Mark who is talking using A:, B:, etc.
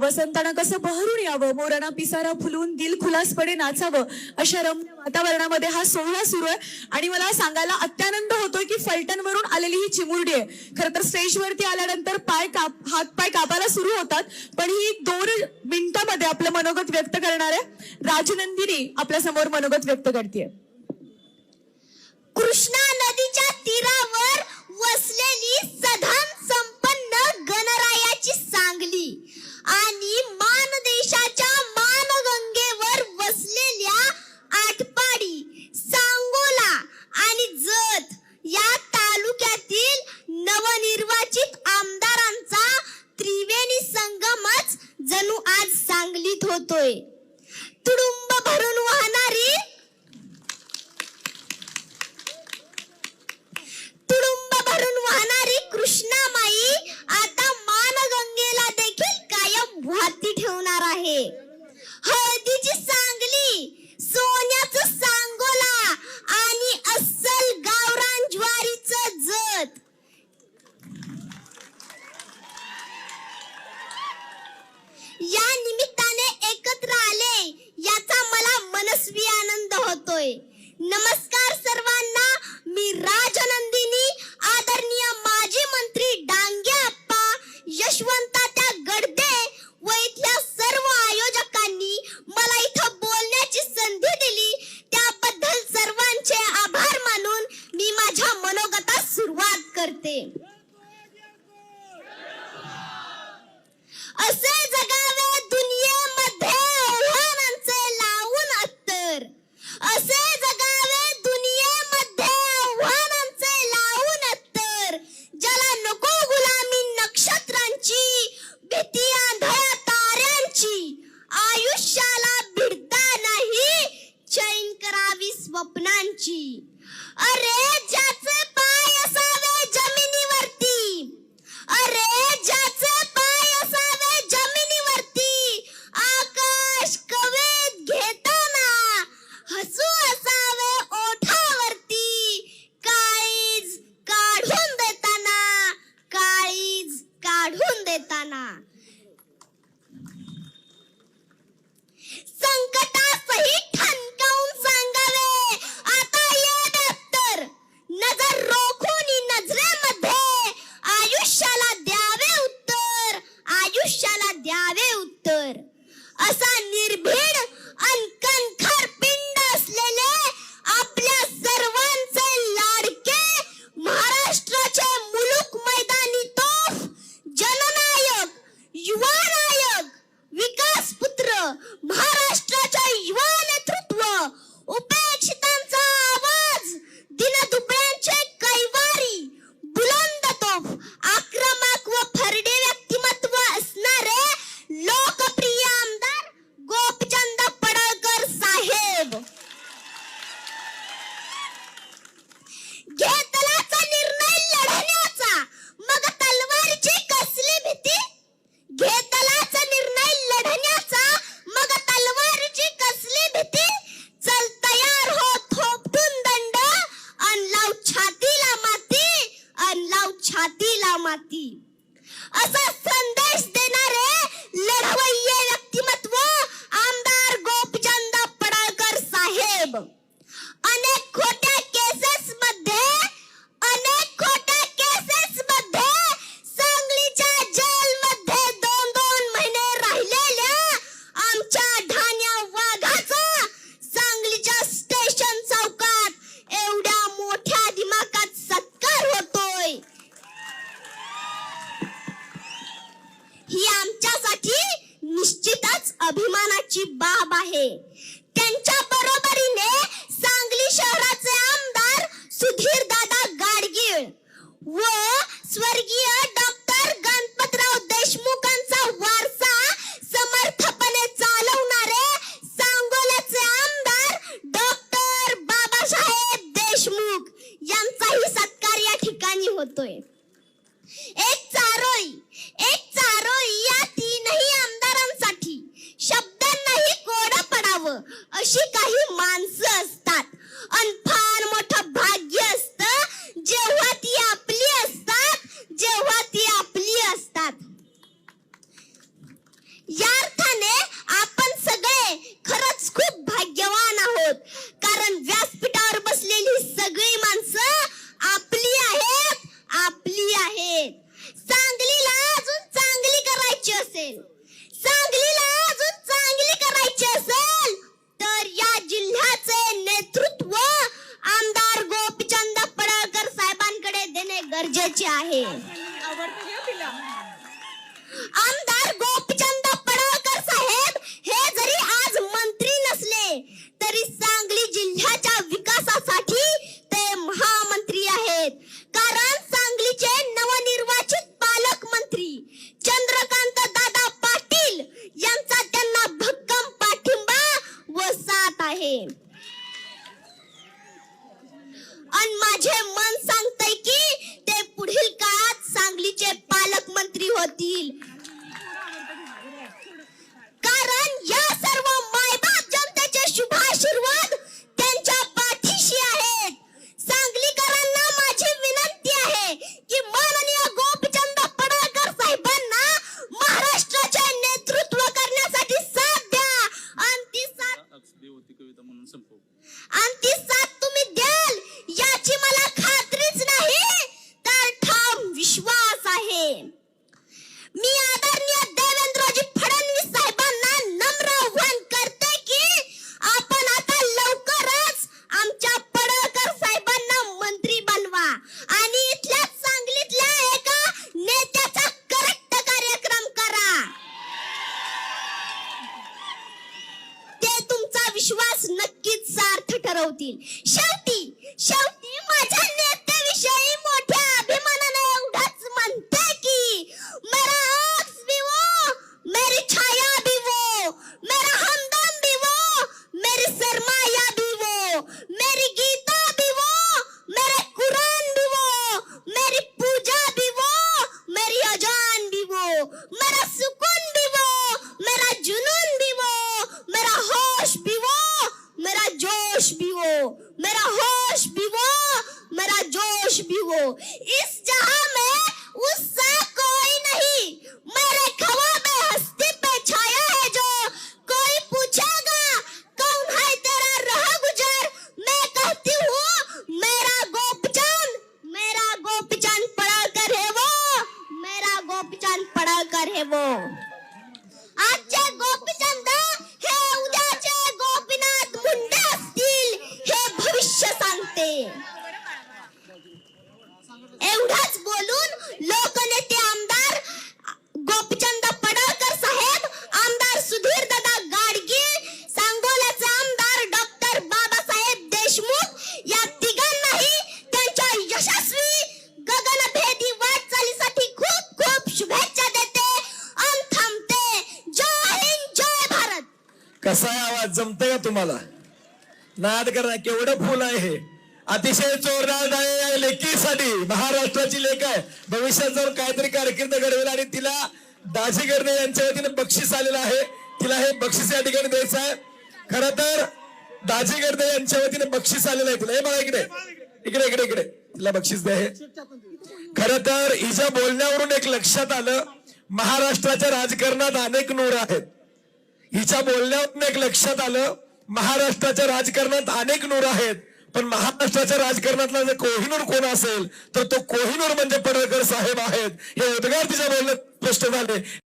A: वसंताना कसं बहरून यावं? मोराना पिसारा फुलून दिल खुलासपणे नाचावं? अशा रम्य वातावरणामध्ये हा सोहळा सुरू आहे. आणि मला सांगायला अत्यानंद होतोय की फलटणवरून आलेली ही चिमुरडी आहे. खर तर स्टेजवरती आल्यानंतर पाय काप हात पाय कापायला सुरू होतात. पण ही दोन मिनिटांमध्ये आपलं मनोगत व्यक्त करणार आहे. राजनंदिनी आपल्यासमोर मनोगत व्यक्त करते
B: कृष्णा नदीच्या तीरावर वसलेली सधाम assassin खरच अभिमानाची बाब आहे. त्यांच्या बरोबरीने सांगली शहराचे आमदार सुधीर दादा गाडगीळ व स्वर्गीय डॉक्टर गणपतराव देशमुखांचा वारसा समर्थपणे चालवणारे सांगोल्याचे आमदार डॉक्टर बाबासाहेब देशमुख यांचाही सत्कार या ठिकाणी होतोय. गरजेचे आहे. आमदार गोपीचंद Răutil. Șauti! Șauti! जोश भी वो इस जहाँ में, उससे कोई नहीं। मेरे ख्वाब हस्ती पे छाया है जो कोई पूछेगा, कौन है तेरा रहा गुजर? मैं कहती हूँ, मेरा गोपचंद मेरा गोपचंद पड़ाकर है वो, मेरा गोपचंद पढ़ा कर है वो।
C: कसा आहे आवाज? जमतंय का तुम्हाला? नाद करा केवढं फुल आहे हे. अतिशय चोरदार डाळे लेकीसाठी. महाराष्ट्राची लेख आहे. भविष्यात जाऊन काहीतरी कारकीर्द घडवेल आणि तिला दाजी गर्णे यांच्या वतीने बक्षीस आलेलं आहे तिला हे बक्षीस या ठिकाणी द्यायचं आहे. खर तर दाजी गर्दे यांच्या वतीने बक्षीस आलेलं आहे तिला. हे बघा इकडे. इकडे इकडे इकडे. तिला बक्षीस द्या हे. खर तर हिच्या बोलण्यावरून एक लक्षात आलं. महाराष्ट्राच्या राजकारणात अनेक नूर आहेत. हिच्या बोलण्यावरून एक लक्षात आलं. महाराष्ट्राच्या राजकारणात अनेक नूर आहेत. पण महाराष्ट्राच्या राजकारणातला जर कोहिनूर कोण असेल तर तो कोहिनूर म्हणजे पडळकर साहेब आहेत. हे उद्गार तिच्या बोलण्यात स्पष्ट झाले.